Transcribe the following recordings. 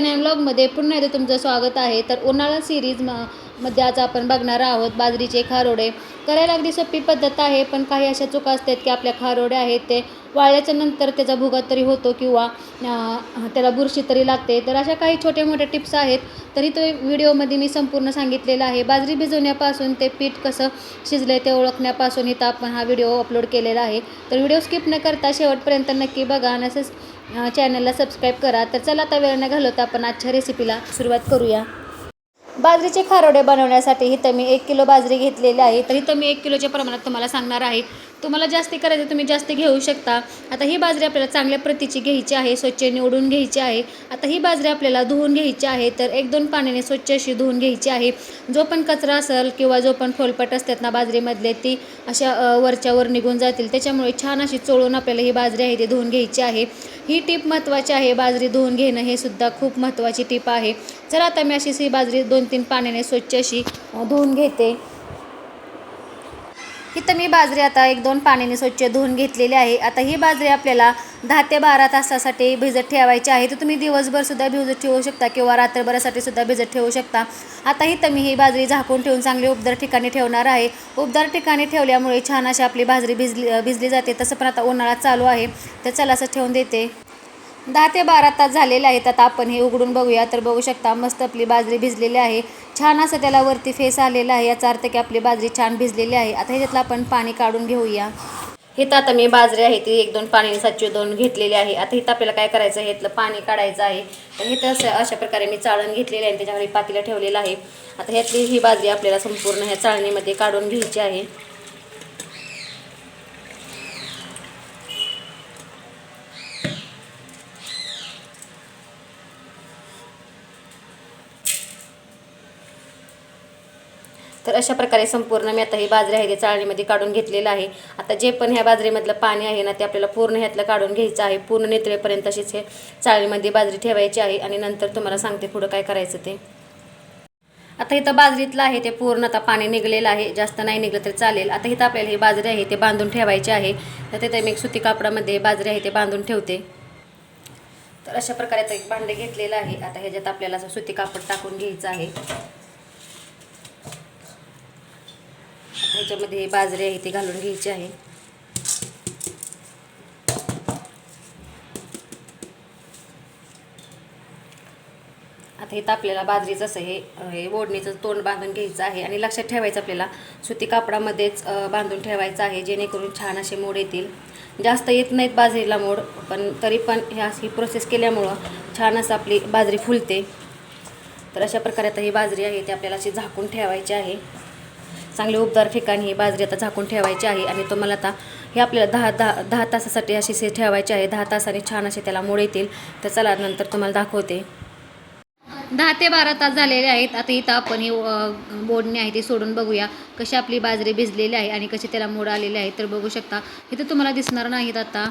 नमस्कार सोनीज ब्लॉगमध्ये पुन्हा एकदा तुमचं स्वागत आहे. तर उन्हाळा सिरीज म मध्ये आज आपण बघणार आहोत बाजरीचे खारोडे. करायला अगदी सोपी पद्धत आहे पण काही अशा चुका असतात की आपल्या खारोडे आहेत ते वाळल्याच्या नंतर त्याचा भुगा तरी होतो किंवा त्याला बुरशी तरी लागते. तर अशा काही छोट्या मोठ्या टिप्स आहेत. तरी तो व्हिडिओमध्ये मी संपूर्ण सांगितलेलं आहे. बाजरी भिजवण्यापासून ते पीठ कसं शिजले ते ओळखण्यापासून इथं आपण हा व्हिडिओ अपलोड केलेला आहे. तर व्हिडिओ स्किप न करता शेवटपर्यंत नक्की बघा. आणि असंच चॅनलला सबस्क्राईब करा. तर चला आता वेळ न घालवता आपण आजच्या रेसिपीला सुरुवात करूया. बाजरीचे खारोडे बनवण्यासाठी इथं मी एक किलो बाजरी घेतलेली आहे. तर इथं मी एक किलोच्या प्रमाणात तुम्हाला सांगणार आहे. तुम्हाला जास्ती करायचं तुम्ही जास्त घेऊ शकता. आता ही बाजरी आपल्याला चांगल्या प्रतीची घ्यायची आहे स्वच्छ निवडून घ्यायची आहे. आता ही बाजरी आपल्याला धुवून घ्यायची आहे तर एक दोन पाण्याने स्वच्छ अशी धुवून घ्यायची आहे. जो पण कचरा असेल किंवा जो पण फोलपट असतात ना बाजरीमधले ती अशा वरच्यावर निघून जातील. त्याच्यामुळे छान अशी चोळून आपल्याला ही बाजरी आहे ती धुवून घ्यायची आहे. ही टीप महत्त्वाची आहे बाजरी धुवून घेणं हे सुद्धा खूप महत्त्वाची टीप आहे. चला आता मी अशीच ही बाजरी दोन तीन पाण्याने स्वच्छ अशी धुवून घेते. इथं मी बाजरी आता एक दोन पाण्याने स्वच्छ धुवून घेतलेली आहे. आता ही बाजरी आपल्याला दहा ते बारा तासासाठी भिजत ठेवायची आहे. तर तुम्ही दिवसभरसुद्धा भिजत ठेवू शकता किंवा रात्रभरासाठी सुद्धा भिजत ठेवू शकता. आता इथं मी ही बाजरी झाकून ठेवून चांगली उबदार ठिकाणी ठेवणार आहे. उबदार ठिकाणी ठेवल्यामुळे छान अशी आपली बाजरी भिजली भिजली जाते. तसं पण आता उन्हाळा चालू आहे. तर चला असं ठेवून देते. दहा ते बारा तास झालेले आहेत. आता आपण हे उघडून बघूया. तर बघू शकता मस्त आपली बाजरी भिजलेली आहे. छान असं त्याला वरती फेस आलेला आहे. याचा अर्थ की आपली बाजरी छान भिजलेली आहे. आता ह्याच्यातलं आपण पाणी काढून घेऊया. इथं आता मी बाजरी आहे ती एक दोन पाणी साची दोन घेतलेली आहे. आता इथं आपल्याला काय करायचं आहे? इथलं पाणी काढायचं आहे. तर हे असं अशा प्रकारे मी चाळण घेतलेली आहे आणि पातीला ठेवलेलं आहे. आता ह्यातली ही बाजरी आपल्याला संपूर्ण ह्या चाळणीमध्ये काढून घ्यायची आहे. तर अशा प्रकारे संपूर्ण मी आता ही बाजरी आहे ते चाळणीमध्ये काढून घेतलेलं आहे. आता जे पण ह्या बाजरीमधलं पाणी आहे ना ते आपल्याला पूर्ण ह्यातलं काढून घ्यायचं आहे. पूर्ण नेतळेपर्यंत अशीच हे चाळणीमध्ये बाजरी ठेवायची आहे आणि नंतर तुम्हाला सांगते पुढं काय करायचं ते. आता इथं बाजरीतलं आहे ते पूर्ण आता पाणी निघलेलं आहे. जास्त नाही निघलं तरी चालेल. आता इथं आपल्याला हे बाजरी आहे ते बांधून ठेवायची आहे. तर तिथे मी एक सुती कापडामध्ये बाजरी आहे ते बांधून ठेवते. तर अशा प्रकारे आता एक भांडे घेतलेलं आहे. आता ह्याच्यात आपल्याला असं सुती कापड टाकून घ्यायचं आहे. ह्याच्यामध्ये बाजरी आहे ती घालून घ्यायची आहे. आता इथं आपल्याला बाजरीचं असं हे हे ओढणीचं तोंड बांधून घ्यायचं आहे आणि लक्षात ठेवायचं आपल्याला सुती कापडामध्येच बांधून ठेवायचं आहे जेणेकरून छान असे मोड येतील. जास्त येत नाहीत बाजरीला मोड पण तरी पण ह्या ही प्रोसेस केल्यामुळं छान असं आपली बाजरी फुलते. तर अशा प्रकारे आता ही बाजरी आहे ती आपल्याला अशी झाकून ठेवायची आहे. चांगले उबदार ठिकाणी ही बाजरी आता झाकून ठेवायची आहे आणि तुम्हाला आता हे आपल्याला दहा दहा दहा तासासाठी अशी से ठेवायची आहे. दहा तासाने छान असे त्याला मोड येतील. तर चला नंतर तुम्हाला दाखवते. दहा ते बारा तास झालेले आहेत. आता इथं आपण ही बोडणी आहे ती सोडून बघूया. कशी आपली बाजरी भिजलेली आहे आणि कशी त्याला मोड आलेले आहे. तर बघू शकता इथं तुम्हाला दिसणार नाहीत आता.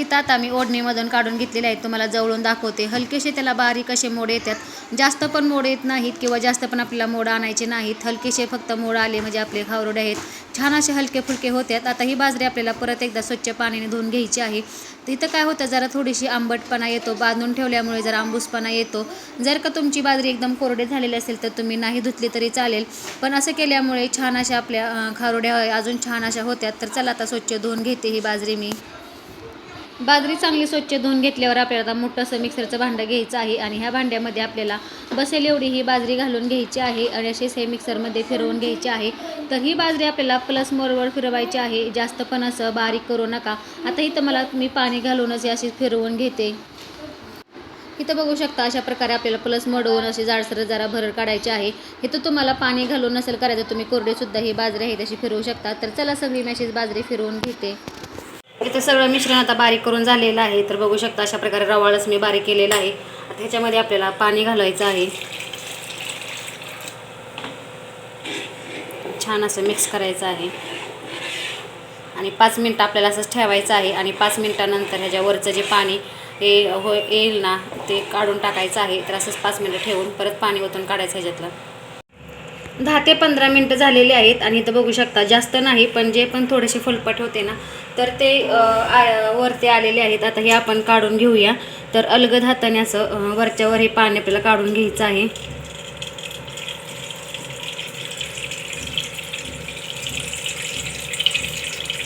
इथं आता मी ओढणीमधून काढून घेतलेले आहेत. तुम्हाला जवळून दाखवते. हलकेसे त्याला बारीक असे मोड येतात. जास्त पण मोड येत नाहीत किंवा जास्त पण आपल्याला मोड आणायचे नाहीत. हलकेसे फक्त मोड आले म्हणजे आपले खावरोडे आहेत. छान असे हलके फुलके होतात. आता ही बाजरी आपल्याला परत एकदा स्वच्छ पाण्याने धुवून घ्यायची आहे. तर इथं काय होतं जरा थोडीशी आंबटपणा येतो. बांधून ठेवल्यामुळे जरा आंबूसपणा येतो. जर का तुमची बाजरी एकदम कोरडे झालेली असेल तर तुम्ही नाही धुतली तरी चालेल. पण असं केल्यामुळे छान अशा आपल्या खारोड्या अजून छान अशा होत्यात तर चला आता स्वच्छ धुवून घेते ही बाजरी मी. बाजरी चांगली स्वच्छ धुवून घेतल्यावर आपल्याला मोठं असं मिक्सरचं भांडं घ्यायचं आहे आणि ह्या भांड्यामध्ये आपल्याला बसेल एवढी ही बाजरी घालून घ्यायची आहे आणि असेच हे मिक्सरमध्ये फिरवून घ्यायची आहे. तर ही बाजरी आपल्याला प्लस मोरवर फिरवायची आहे. जास्त पण असं बारीक करू नका. आता इथं मला मी पाणी घालूनच हे अशी फिरवून घेते. इथं बघू शकता अशा प्रकारे आपल्याला प्लस मडवून अशी जाडसर जरा भरड काढायची आहे. इथं तुम्हाला पाणी घालून नसेल करायचं तुम्ही कोरडेसुद्धा ही बाजरी आहे तशी फिरवू शकता. तर चला सगळी मी अशीच बाजरी फिरवून घेते. इथं सगळं मिश्रण आता बारीक करून झालेलं आहे. तर बघू शकता अशा प्रकारे रवाळच मी बारीक केलेलं आहे. आता ह्याच्यामध्ये आपल्याला पाणी घालायचं आहे. छान असं मिक्स करायचं आहे. आणि पाच मिनटं आपल्याला असंच ठेवायचं आहे. आणि पाच मिनटानंतर ह्याच्यावरचं जे पाणी हे हो येईल ना ते काढून टाकायचं आहे. तर असंच पाच मिनटं ठेवून परत पाणी ओतून काढायचं ह्याच्यातलं. दहा ते पंधरा मिनटं झालेले आहेत आणि इथं बघू शकता जास्त नाही पण जे पण थोडेसे फुलपट होते ना तर ते आ- वरती आलेले आहेत. आता हे आपण काढून घेऊया. तर अलगद हाताने असं वरच्यावर हे पाणी आपल्याला काढून घ्यायचं आहे.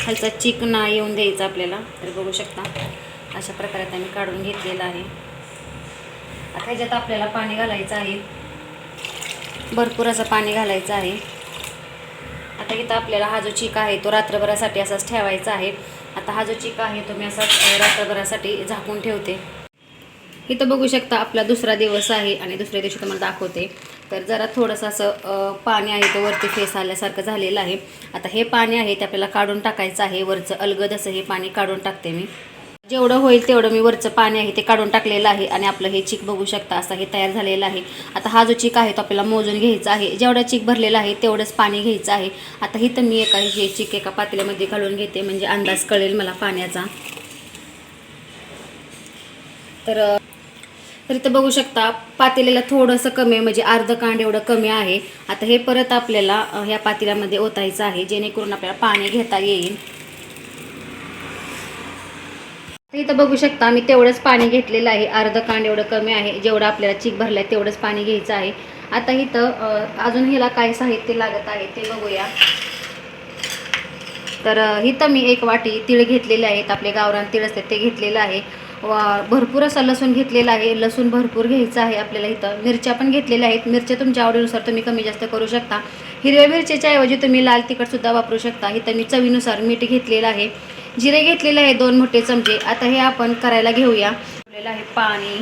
खालचा चिक ना येऊन द्यायचा आपल्याला तर बघू शकता. अशा प्रकारे त्यांनी काढून घेतलेला आहे. आता ह्याच्यात आपल्याला पाणी घालायचं आहे. भरपूर असं पाणी घालायचं आहे. आता इथं आपल्याला हा जो चीक आहे तो रात्रभरासाठी असाच ठेवायचा आहे. आता हा जो चीक आहे तो मी असाच रात्रभरासाठी झाकून ठेवते. इथं बघू शकता आपला दुसरा दिवस आहे आणि दुसऱ्या दिवशी तुम्हाला दाखवते. तर जरा थोडंसं असं पाणी आहे ते वरती फेस आल्यासारखं झालेलं आहे. आता हे पाणी आहे ते आपल्याला काढून टाकायचं आहे. वरचं अलगद असं हे पाणी काढून टाकते मी. जेवढं होईल तेवढं मी वरचं पाणी आहे ते काढून टाकलेलं आहे आणि आपलं हे चीक बघू शकता असं हे तयार झालेलं आहे. आता हा जो चीक आहे तो आपल्याला मोजून घ्यायचा आहे. जेवढा चीक भरलेला आहे तेवढंच पाणी घ्यायचं आहे. आता इथं मी एका हे चीक एका पातेल्यामध्ये घालून घेते म्हणजे अंदाज कळेल मला पाण्याचा. तर तर इथं बघू शकता पातेल्याला थोडंसं कमी आहे म्हणजे अर्ध कांड एवढं कमी आहे. आता हे परत आपल्याला ह्या पातेल्यामध्ये ओतायचं आहे जेणेकरून आपल्याला पाणी घेता येईल. इथं बघू शकता मी तेवढंच पाणी घेतलेलं आहे. अर्धं कांड एवढं कमी आहे. जेवढं आपल्याला चीक भरलं आहे तेवढंच पाणी घ्यायचं आहे. आता इथं अजून हिला काय साहित्य लागत आहे ते बघूया. तर इथं मी एक वाटी तिळ घेतलेले आहेत. आपले गावरान तिळ असतात ते घेतलेलं आहे. व भरपूर असा लसूण घेतलेला आहे. लसूण भरपूर घ्यायचं आहे आपल्याला इथं. मिरच्या पण घेतलेल्या आहेत. मिरच्या तुमच्या आवडीनुसार तुम्ही कमी जास्त करू शकता. हिरव्या मिरचीच्या ऐवजी तुम्ही लाल तिखटसुद्धा वापरू शकता. इथं मी चवीनुसार मीठ घेतलेलं आहे. जिरे घेतलेले आहे दोन मोठे चमचे. आता हे आपण करायला घेऊया. ठेवलेलं आहे पाणी.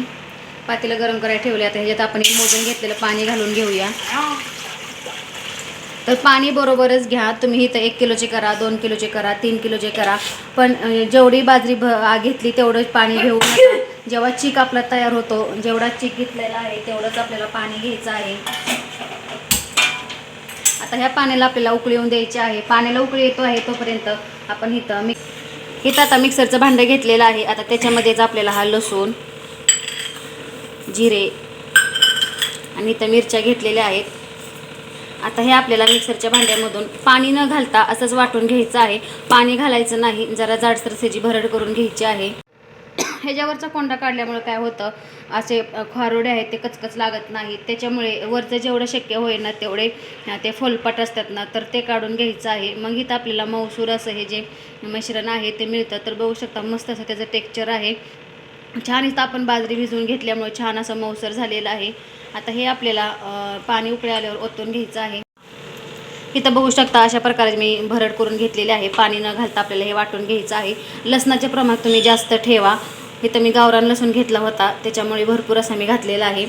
पातेलं गरम करायला ठेवले आता ह्याच्यात आपण मोजून घेतलेलं पाणी घालून घेऊया. तर पाणी बरोबरच घ्या. तुम्ही इथं एक किलोचे करा दोन किलोचे करा तीन किलोचे करा. पण जेवढी बाजरी भ घेतली तेवढंच पाणी घेऊ नका. जेव्हा चीक आपला तयार होतो जेवढा चीक घेतलेला आहे तेवढंच आपल्याला पाणी घ्यायचं आहे. आता ह्या पाण्याला आपल्याला उकळी येऊन द्यायची आहे. पाण्याला उकळी येतो आहे तोपर्यंत आपण इथं मिक्स इथं आता मिक्सरचं भांडं घेतलेलं आहे. आता त्याच्यामध्येच आपल्याला हा लसूण जिरे आणि इथं मिरच्या घेतलेल्या आहेत. आता हे आपल्याला मिक्सरच्या भांड्यामधून पाणी न घालता असंच वाटून घ्यायचं आहे. पाणी घालायचं नाही जरा जाडसर त्याची भरड करून घ्यायची आहे. ह्याच्यावरचा कोंडा काढल्यामुळे काय होतं? असे खारोडे आहेत ते कचकच लागत नाहीत. त्याच्यामुळे वरचं जेवढं शक्य होईल ना तेवढे ते फोलपट असतात ना तर ते काढून घ्यायचं आहे. मग इथं आपल्याला मौसूर असं हे जे मिश्रण आहे ते मिळतं. तर बघू शकता मस्त असं त्याचं टेक्स्चर आहे. छान इथं आपण बाजरी भिजवून घेतल्यामुळे छान असं मऊसर झालेलं आहे. आता हे आपल्याला पाणी उकळे आल्यावर ओतून घ्यायचं आहे. इथं बघू शकता अशा प्रकारे मी भरड करून घेतलेले आहे. पाणी न घालता आपल्याला हे वाटून घ्यायचं आहे. लसणाचे प्रमाण तुम्ही जास्त ठेवा. इथं मी गावरान लसूण घेतला होता. त्याच्यामुळे भरपूर असा मी घातलेला आहे.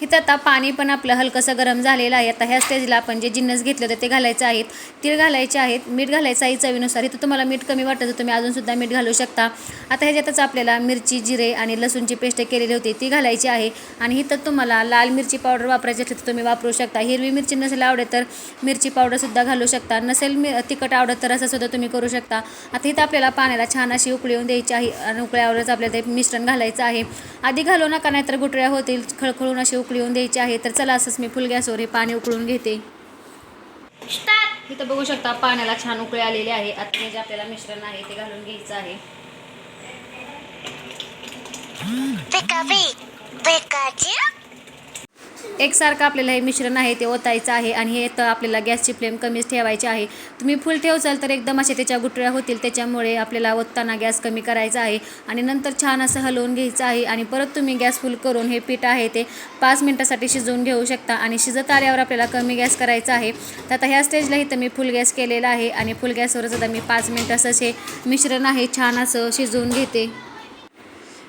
हिथं आता पाणी पण आपलं हलकंसं गरम झालेलं आहे. आता ह्या स्टेजला आपण जे जिन्नस घेतले होते ते घालायचे आहेत. तीळ घालायचे आहेत. मीठ घालायचं आहे चवीनुसार. इथं तुम्हाला मीठ कमी वाटत तुम्ही अजूनसुद्धा मीठ घालू शकता. आता ह्याच्यातच आपल्याला मिरची जिरे आणि लसूणची पेस्ट केलेली होती ती घालायची आहे. आणि इथं तुम्हाला लाल मिरची पावडर वापरायची असेल तर तुम्ही वापरू शकता. हिरवी मिरची नसेल आवडत तर मिरची पावडरसुद्धा घालू शकता. नसेल मी तिखट आवडत तर असंसुद्धा तुम्ही करू शकता. आता इथं आपल्याला पाण्याला छान अशी उकळी येऊन द्यायची आहे. आणि उकळ्यावरच आपल्याला ते मिश्रण घालायचं आहे. आधी घालू नका नाहीतर गुटळ्या होतील खळखळून अशी उकळी येऊन द्यायची आहे तर चला असंच मी फुल गॅसवर हे पाणी उकळून घेते. इथं बघू शकता पाण्याला छान उकळी आलेली आहे. आता हे जे आपल्याला मिश्रण आहे ते घालून घ्यायचं आहे. Pikachu. एकसारखं आपल्याला हे मिश्रण आहे ते ओतायचं आहे आणि हे तर आपल्याला गॅसची फ्लेम कमीच ठेवायची आहे. तुम्ही फुल ठेवचाल तर एकदम असे त्याच्या गुटळ्या होतील त्याच्यामुळे आपल्याला ओतताना गॅस कमी करायचा आहे आणि नंतर छान असं हलवून घ्यायचं आहे आणि परत तुम्ही गॅस फुल करून हे पीठ आहे ते पाच मिनटासाठी शिजवून घेऊ शकता आणि शिजत आल्यावर आपल्याला कमी गॅस करायचा आहे. तर आता ह्या स्टेजला इथं मी फुल गॅस केलेला आहे आणि फुल गॅसवरच आता मी पाच मिनटं असं हे मिश्रण आहे छान असं शिजवून घेते.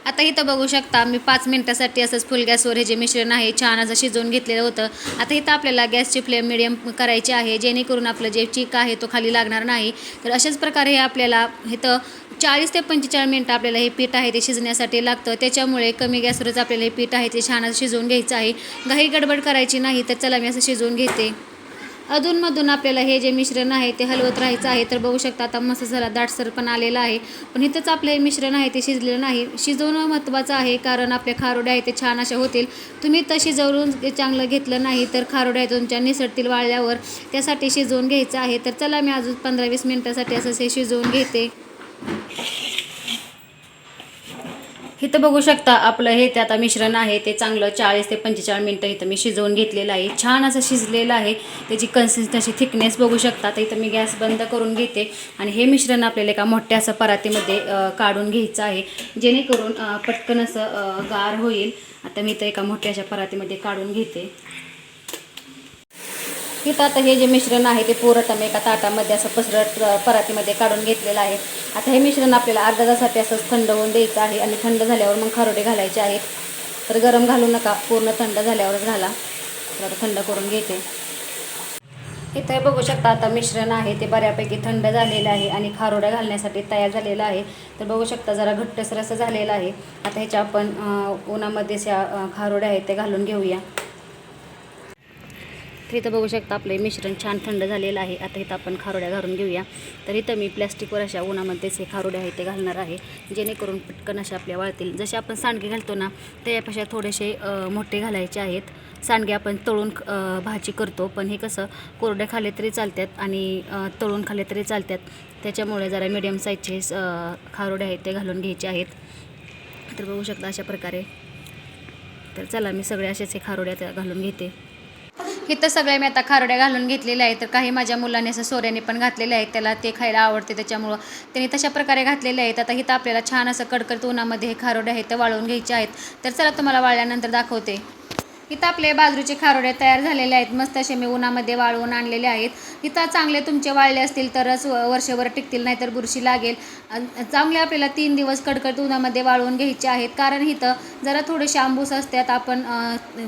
आता इथं बघू शकता मी पाच मिनटासाठी असंच फुल गॅसवर हे जे मिश्रण आहे छान असं शिजवून घेतलेलं होतं. आता इथं आपल्याला गॅसची फ्लेम मिडियम करायची आहे जेणेकरून आपलं जे चीक आहे तो खाली लागणार नाही. तर अशाच प्रकारे हे आपल्याला इथं चाळीस ते पंचेचाळीस मिनटं आपल्याला हे पीठ आहे ते शिजण्यासाठी लागतं. त्याच्यामुळे कमी गॅसवरच आपल्याला हे पीठ आहे ते छान असं शिजवून घ्यायचं आहे. घाई गडबड करायची नाही तर चला मी असं शिजवून घेते. अधूनमधून आपल्याला हे जे मिश्रण आहे ते हलवत राहायचं आहे. तर बघू शकता आता मस्त झाला दाटसर पण आलेला आहे. पण इथंच आपलं हे मिश्रण आहे ते शिजलेलं नाही. शिजवणं महत्त्वाचं आहे कारण आपल्या खारोड्या आहे ते छान अशा होतील. तुम्ही तर शिजवून चांगलं घेतलं नाही तर खारोड्या तुमच्या निसटतील वाळल्यावर. त्यासाठी शिजवून घ्यायचं आहे. तर चला मी अजून पंधरा वीस मिनटासाठी असं हे शिजवून घेते. इथं बघू शकता आपलं हे ते आता मिश्रण आहे ते चांगलं चाळीस ते पंचेचाळीस मिनटं इथं मी शिजवून घेतलेलं आहे. छान असं शिजलेलं आहे. त्याची कन्सिस्टन्सी थिकनेस बघू शकता. तर इथं मी गॅस बंद करून घेते आणि हे मिश्रण आपल्याला एका मोठ्या असं परातीमध्ये काढून घ्यायचं आहे. जेणेकरून पटकन असं गार होईल. आता मी इथं एका मोठ्या अशा परातीमध्ये काढून घेते. व्यवस्थित आता हे जे मिश्रण आहे ते पुरत मी एका ताटामध्ये असं पसरट परातीमध्ये काढून घेतलेलं आहे. आता हे मिश्रण आपल्याला अर्धा तासाठी असंच थंड होऊन द्यायचं आहे आणि थंड झाल्यावर मग खारोडे घालायचे आहेत. तर गरम घालू नका पूर्ण थंड झाल्यावरच घाला. तर आता थंड करून घेते. इथे बघू शकता आता मिश्रण आहे ते बऱ्यापैकी थंड झालेलं आहे आणि खारोड्या घालण्यासाठी तयार झालेलं आहे. तर बघू शकता जरा घट्टसर असं झालेलं आहे. आता ह्याच्या आपण उन्हामध्ये ज्या खारोड्या आहेत ते घालून घेऊया. तर इथं बघू शकता आपलं मिश्रण छान थंड झालेलं आहे. आता इथं आपण खारोड्या घालून घेऊया. तर इथं मी प्लॅस्टिकवर अशा उन्हामध्येच हे खारोड्या आहे ते घालणार आहे जेणेकरून पटकन अशा आपल्या वाळतील. जसे आपण सांडगे घालतो ना त्यापेक्षा थोडेसे मोठे घालायचे आहेत. सांडगे आपण तळून भाजी करतो पण हे कसं कोरडे खाले तरी चालतात आणि तळून खाले तरी चालतात. त्याच्यामुळे जरा मिडियम साईजचे खारुडे खारोडे आहेत ते घालून घ्यायचे आहेत. तर बघू शकता अशा प्रकारे. तर चला मी सगळे असेच हे खारोड्या त्या घालून घेते. इथं सगळ्या मी आता खारड्या घालून घेतलेल्या आहेत. तर काही माझ्या मुलांनी असं सोऱ्याने पण घातलेले आहेत. त्याला ते खायला आवडते त्याच्यामुळं त्यांनी तशा प्रकारे घातलेले आहेत. आता इथं आपल्याला छान असं कडकडत उन्हामध्ये हे खारोडे आहेत ते वाळवून घ्यायचे आहेत. तर चला तुम्हाला वाळल्यानंतर दाखवते. इथं आपले बाजरीचे खारोडे तयार झालेले आहेत. मस्त असे मी उन्हामध्ये वाळवून आणलेले आहेत. इथं चांगले तुमचे वाळले असतील तरच वर्षभर टिकतील नाहीतर बुरशी लागेल. चांगले आपल्याला तीन दिवस कडकडत उन्हामध्ये वाळवून घ्यायचे आहेत. कारण इथं जरा थोडेसे आंबूस असतात. आपण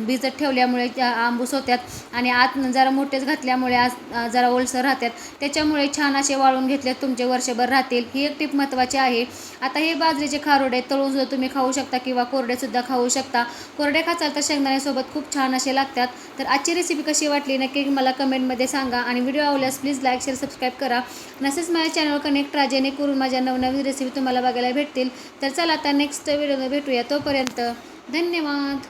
भिजत ठेवल्यामुळे त्या आंबूस होत्यात आणि आत जरा मोठेच घातल्यामुळे आज जरा ओलसर राहतात. त्याच्यामुळे छान असे वाळून घेतले तुमचे वर्षभर राहतील. ही एक टीप महत्त्वाची आहे. आता हे बाजरीचे खारोडे तळून सुद्धा तुम्ही खाऊ शकता किंवा कोरडेसुद्धा खाऊ शकता. कोरडे खाचाल तर शेंगदाण्यासोबत खूप छान असे लागतात. तर आजची रेसिपी कशी वाटली नक्की मला कमेंटमध्ये सांगा आणि व्हिडिओ आवडल्यास प्लीज लाईक शेअर सबस्क्राईब करा. नसेच माझ्या चॅनल कनेक्ट राहा जेणेकरून माझ्या नवनवीन रेसिपी तुम्हाला बघायला भेटतील. तर चला आता नेक्स्ट व्हिडिओ भेटूया. तोपर्यंत धन्यवाद.